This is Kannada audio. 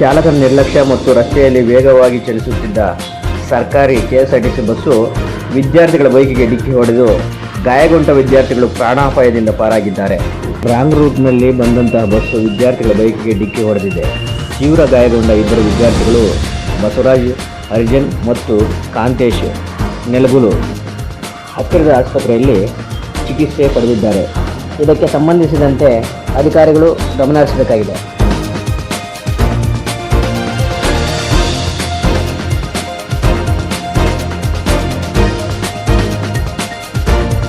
ಚಾಲಕನ ನಿರ್ಲಕ್ಷ್ಯ ಮತ್ತು ರಸ್ತೆಯಲ್ಲಿ ವೇಗವಾಗಿ ಚಲಿಸುತ್ತಿದ್ದ ಸರ್ಕಾರಿ ಕೆಎಸ್ಆರ್ಟಿಸಿ ಬಸ್ಸು ವಿದ್ಯಾರ್ಥಿಗಳ ಬೈಕಿಗೆ ಡಿಕ್ಕಿ ಹೊಡೆದು ಗಾಯಗೊಂಡ ವಿದ್ಯಾರ್ಥಿಗಳು ಪ್ರಾಣಾಪಾಯದಿಂದ ಪಾರಾಗಿದ್ದಾರೆ. ರಾಂಗ್ ರೂಟ್ನಲ್ಲಿ ಬಂದಂತಹ ಬಸ್ಸು ವಿದ್ಯಾರ್ಥಿಗಳ ಬೈಕಿಗೆ ಡಿಕ್ಕಿ ಹೊಡೆದಿದೆ. ತೀವ್ರ ಗಾಯಗೊಂಡ ಇಬ್ಬರು ವಿದ್ಯಾರ್ಥಿಗಳು ಬಸವರಾಜ್ ಅರ್ಜನ್ ಮತ್ತು ಕಾಂತೇಶ್ ನೆಲಗುಲು ಹತ್ತಿರದ ಆಸ್ಪತ್ರೆಯಲ್ಲಿ ಚಿಕಿತ್ಸೆ ಪಡೆದಿದ್ದಾರೆ. ಇದಕ್ಕೆ ಸಂಬಂಧಿಸಿದಂತೆ ಅಧಿಕಾರಿಗಳು ಗಮನ ಹರಿಸಬೇಕಾಗಿದೆ.